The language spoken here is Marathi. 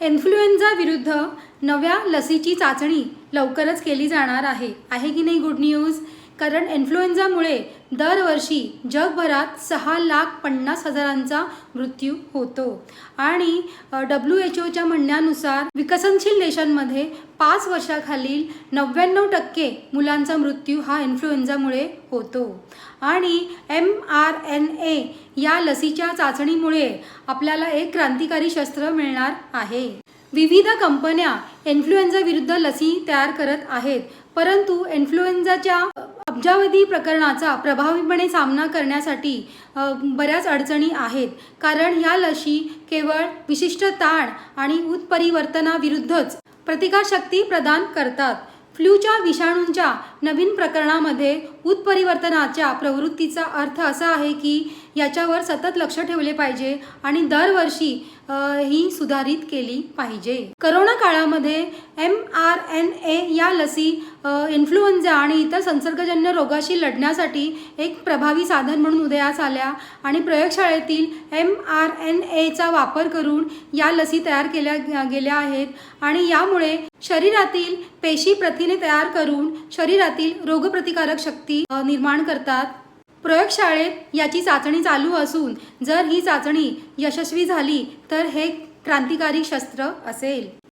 इन्फ्लुएन्झा विरुद्ध नव्या लसीची चाचणी लवकरच केली जाणार आहे. आहे की नाही गुड न्यूज? कारण इन्फ्लुएन्झामुळे दरवर्षी जगभरात सहा लाख पन्नास हजारांचा मृत्यू होतो. आणि डब्ल्यू एच ओच्या म्हणण्यानुसार विकसनशील देशांमध्ये पाच वर्षाखालील नव्याण्णव टक्के मुलांचा मृत्यू हा इन्फ्लुएन्झामुळे होतो. आणि एम आर एन ए या लसीच्या चाचणीमुळे आपल्याला एक क्रांतिकारी शस्त्र मिळणार आहे. विविध कंपन्या इन्फ्लुएन्झा विरुद्ध लसी तयार करत आहेत परंतु इन्फ्लुएन्झाच्या अब्जावधी प्रकरणाचा प्रभावीपणे सामना करण्यासाठी बऱ्याच अडचणी आहेत. कारण ह्या लशी केवळ विशिष्ट ताण आणि उत्परिवर्तनाविरुद्धच प्रतिकारशक्ती प्रदान करतात. फ्लूच्या विषाणूंच्या नवीन प्रकरणामध्ये उत्परिवर्तनाच्या प्रवृत्तीचा अर्थ असा आहे की याच्यावर सतत लक्ष ठेवले पाहिजे आणि दरवर्षी ही सुधारित केली पाहिजे. करोना काळामध्ये एम आर एन ए या लसी अ, इन्फ्लुएन्झा आणि इतर संसर्गजन्य रोगाशी लढण्यासाठी एक प्रभावी साधन म्हणून उदयास आल्या आणि प्रयोगशाळेतील एम आर एन एचा वापर करून या लसी तयार केल्या गेल्या आहेत आणि यामुळे शरीरातील पेशी प्रथिने तयार करून शरीरातील रोगप्रतिकारक शक्ती निर्माण करतात. प्रयोगशाळेत याची चाचणी चालू असून जर ही चाचणी यशस्वी झाली तर हे क्रांतिकारी शस्त्र असेल.